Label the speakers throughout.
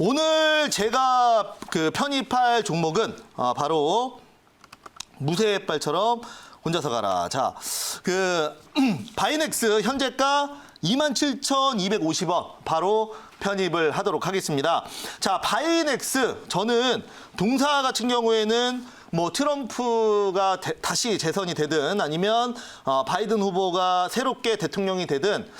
Speaker 1: 오늘 제가 그 편입할 종목은 아, 바로 무쇠빨처럼 혼자서 가라. 자, 그 바이넥스 현재가 27,250원 바로 편입을 하도록 하겠습니다. 자, 바이넥스 저는 동사 같은 경우에는 뭐 트럼프가 대- 다시 재선이 되든 아니면 어, 바이든 후보가 새롭게 대통령이 되든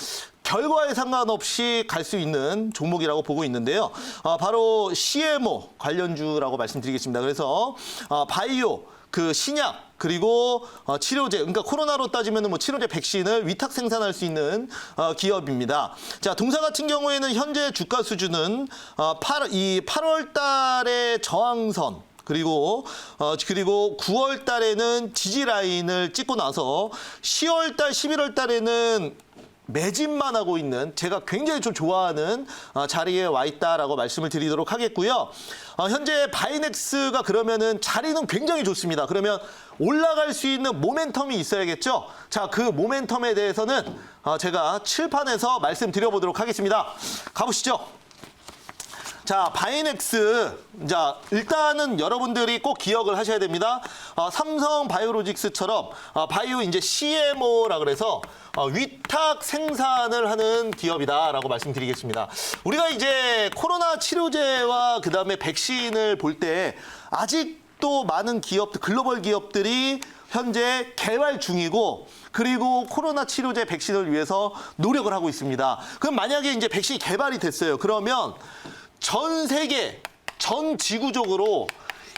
Speaker 1: 결과에 상관없이 갈 수 있는 종목이라고 보고 있는데요. 어, 바로 CMO 관련주라고 말씀드리겠습니다. 그래서 어, 바이오 그 신약 그리고 어, 치료제 그러니까 코로나로 따지면 뭐 치료제 백신을 위탁 생산할 수 있는 어, 기업입니다. 자 동사 같은 경우에는 현재 주가 수준은 어, 8, 이 8월 달에 저항선 그리고 어 그리고 9월 달에는 지지 라인을 찍고 나서 10월 달, 11월 달에는 매집만 하고 있는 제가 굉장히 좀 좋아하는 어, 자리에 와 있다라고 말씀을 드리도록 하겠고요. 어, 현재 바이넥스가 그러면은 자리는 굉장히 좋습니다. 그러면 올라갈 수 있는 모멘텀이 있어야겠죠. 자, 그 모멘텀에 대해서는 어, 제가 칠판에서 말씀드려 보도록 하겠습니다. 가보시죠. 자, 바이넥스. 자, 일단은 여러분들이 꼭 기억을 하셔야 됩니다. 어, 삼성 바이오로직스처럼 어, 바이오 이제 CMO라 그래서 어, 위탁 생산을 하는 기업이다라고 말씀드리겠습니다. 우리가 이제 코로나 치료제와 그다음에 백신을 볼 때 아직도 많은 기업들, 글로벌 기업들이 현재 개발 중이고 그리고 코로나 치료제 백신을 위해서 노력을 하고 있습니다. 그럼 만약에 이제 백신이 개발이 됐어요. 그러면 전 세계, 전 지구적으로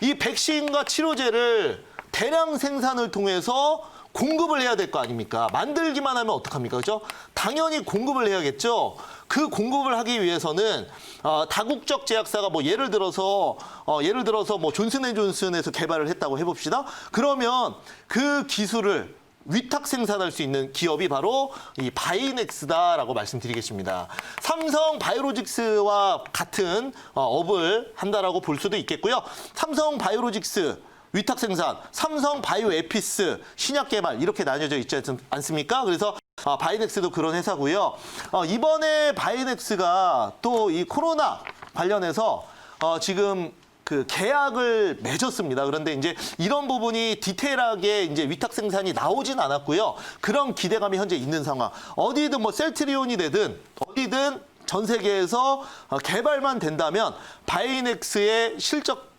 Speaker 1: 이 백신과 치료제를 대량 생산을 통해서 공급을 해야 될 거 아닙니까? 만들기만 하면 어떡합니까? 그죠? 당연히 공급을 해야겠죠? 그 공급을 하기 위해서는 어, 다국적 제약사가 뭐 예를 들어서 어, 예를 들어서 뭐 존슨앤존슨에서 개발을 했다고 해봅시다. 그러면 그 기술을 위탁 생산할 수 있는 기업이 바로 이 바이넥스다라고 말씀드리겠습니다. 삼성 바이오로직스와 같은 어, 업을 한다라고 볼 수도 있겠고요. 삼성 바이오로직스 위탁 생산, 삼성 바이오 에피스 신약 개발 이렇게 나뉘어져 있지 않- 않습니까? 그래서 어, 바이넥스도 그런 회사고요. 어, 이번에 바이넥스가 또 이 코로나 관련해서 어, 지금 그 계약을 맺었습니다. 그런데 이제 이런 부분이 디테일하게 이제 위탁 생산이 나오진 않았고요. 그런 기대감이 현재 있는 상황. 어디든 뭐 셀트리온이 되든 어디든 전 세계에서 어, 개발만 된다면 바이넥스의 실적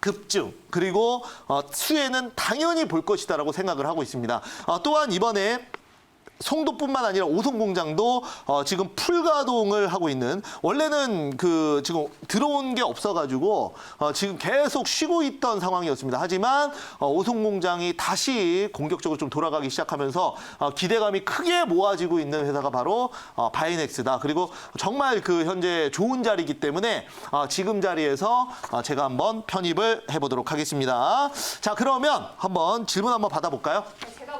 Speaker 1: 급증 그리고 어, 수혜는 당연히 볼 것이다라고 생각을 하고 있습니다. 어, 또한 이번에 송도뿐만 아니라 오송 공장도 어, 지금 풀가동을 하고 있는 원래는 그 지금 들어온 게 없어가지고 어, 지금 계속 쉬고 있던 상황이었습니다. 하지만 어, 오송 공장이 다시 공격적으로 좀 돌아가기 시작하면서 어, 기대감이 크게 모아지고 있는 회사가 바로 어, 바이넥스다. 그리고 정말 그 현재 좋은 자리이기 때문에 어, 지금 자리에서 어, 제가 한번 편입을 해보도록 하겠습니다. 자 그러면 한번 질문 한번 받아볼까요?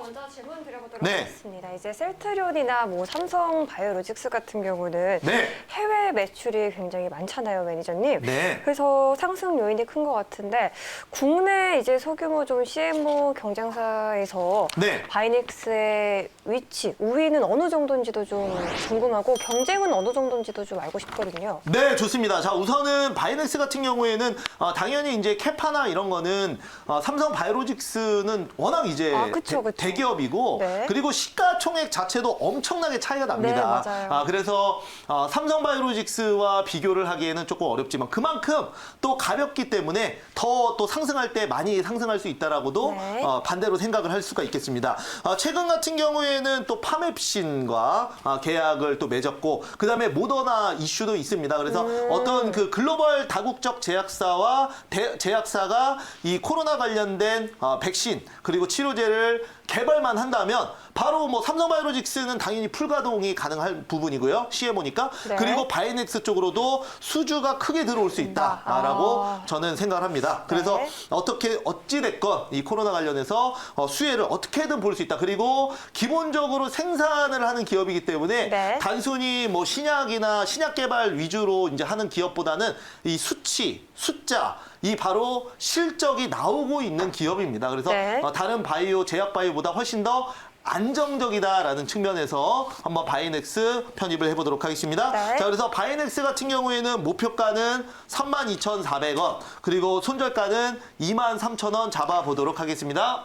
Speaker 2: 먼저 질문 드려보도록
Speaker 1: 네.
Speaker 2: 하겠습니다. 이제 셀트리온이나 뭐 삼성 바이오로직스 같은 경우는
Speaker 1: 네.
Speaker 2: 해외 매출이 굉장히 많잖아요, 매니저님.
Speaker 1: 네.
Speaker 2: 그래서 상승 요인이 큰 것 같은데 국내 이제 소규모 좀 CMO 경쟁사에서
Speaker 1: 네.
Speaker 2: 바이넥스의 위치, 우위는 어느 정도인지도 좀 궁금하고 경쟁은 어느 정도인지도 좀 알고 싶거든요.
Speaker 1: 네, 좋습니다. 자, 우선은 바이넥스 같은 경우에는 어, 당연히 이제 캐파나 이런 거는 어, 삼성 바이오로직스는 워낙 이제
Speaker 2: 아, 그쵸, 그쵸.
Speaker 1: 대, 기업이고
Speaker 2: 네.
Speaker 1: 그리고 시가총액 자체도 엄청나게 차이가 납니다.
Speaker 2: 네, 맞아요.
Speaker 1: 아, 그래서 어, 삼성 바이오로직스와 비교를 하기에는 조금 어렵지만 그만큼 또 가볍기 때문에 더 또 상승할 때 많이 상승할 수 있다라고도
Speaker 2: 네.
Speaker 1: 어, 반대로 생각을 할 수가 있겠습니다. 어, 최근 같은 경우에는 또 파맵신과 어, 계약을 또 맺었고 그다음에 모더나 이슈도 있습니다. 그래서
Speaker 2: 음.
Speaker 1: 어떤 그 글로벌 다국적 제약사와 대- 제약사가 이 코로나 관련된 어, 백신 그리고 치료제를 개발만 한다면 바로 뭐 삼성바이오로직스는 당연히 풀가동이 가능할 부분이고요. CMO니까.
Speaker 2: 네.
Speaker 1: 그리고 바이넥스 쪽으로도 수주가 크게 들어올 수 있다라고
Speaker 2: 아.
Speaker 1: 저는 생각을 합니다. 그래서
Speaker 2: 네.
Speaker 1: 어떻게 어찌 됐건 이 코로나 관련해서 어, 수혜를 어떻게든 볼 수 있다. 그리고 기본적으로 생산을 하는 기업이기 때문에
Speaker 2: 네.
Speaker 1: 단순히 뭐 신약이나 신약 개발 위주로 이제 하는 기업보다는 이 수치, 숫자 이 바로 실적이 나오고 있는 기업입니다. 그래서
Speaker 2: 네.
Speaker 1: 어, 다른 바이오 제약 바이오보다 훨씬 더 안정적이다라는 측면에서 한번 바이넥스 편입을 해보도록 하겠습니다.
Speaker 2: 네.
Speaker 1: 자, 그래서 바이넥스 같은 경우에는 목표가는 32,400원, 그리고 손절가는 23,000원 잡아보도록 하겠습니다.